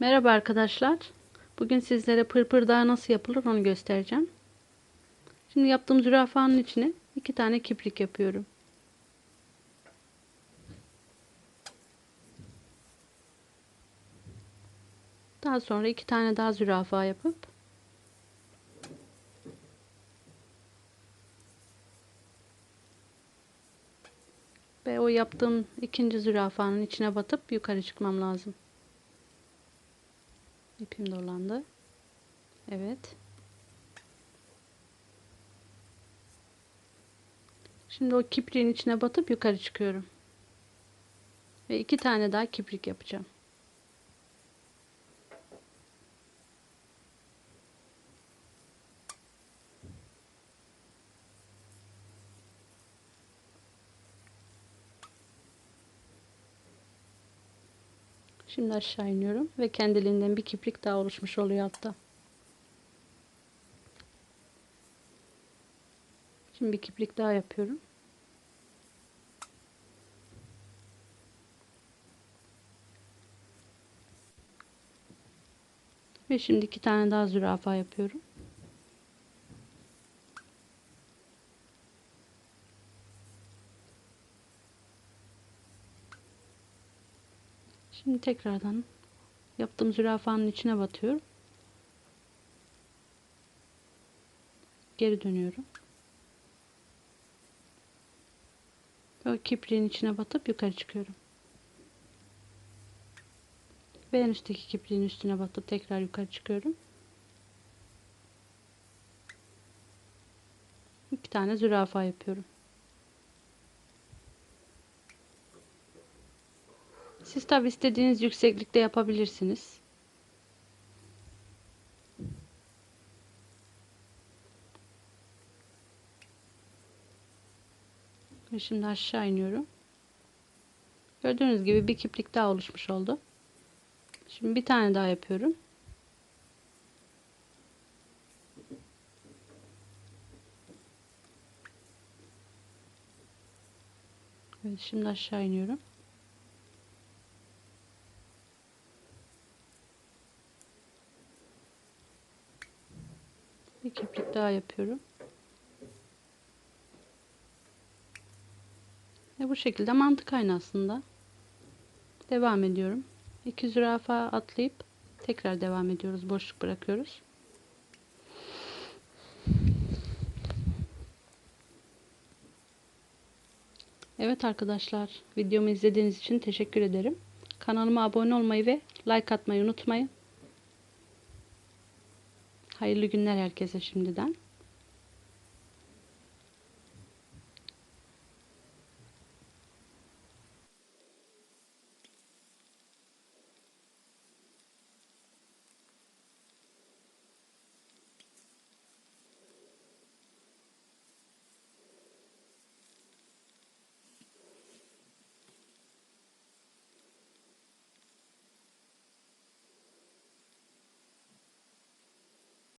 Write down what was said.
Merhaba arkadaşlar. Bugün sizlere pırpır dağı nasıl yapılır onu göstereceğim. Şimdi yaptığım zürafanın içine iki tane kiprik yapıyorum. Daha sonra iki tane daha zürafa yapıp ve o yaptığım ikinci zürafanın içine batıp yukarı çıkmam lazım. İpim dolandı. Evet. Şimdi o kipriğin içine batıp yukarı çıkıyorum. Ve iki tane daha kiprik yapacağım. Şimdi aşağı iniyorum ve kendiliğinden bir kiprik daha oluşmuş oluyor altta. Şimdi bir kiprik daha yapıyorum. Ve şimdi iki tane daha zürafa yapıyorum. Şimdi tekrardan yaptığım zürafanın içine batıyorum. Geri dönüyorum. O kipriğin içine batıp yukarı çıkıyorum. Ve en üstteki kipriğin üstüne batıp tekrar yukarı çıkıyorum. İki tane zürafa yapıyorum. Siz tabi istediğiniz yükseklikte yapabilirsiniz. Ve şimdi aşağı iniyorum. Gördüğünüz gibi bir kiplik daha oluşmuş oldu. Şimdi bir tane daha yapıyorum. Şimdi aşağı iniyorum. Bir kiprik daha yapıyorum. Ve bu şekilde mantık aynı aslında. Devam ediyorum. İki zürafa atlayıp tekrar devam ediyoruz. Boşluk bırakıyoruz. Evet arkadaşlar, videomu izlediğiniz için teşekkür ederim. Kanalıma abone olmayı ve like atmayı unutmayın. Hayırlı günler herkese şimdiden.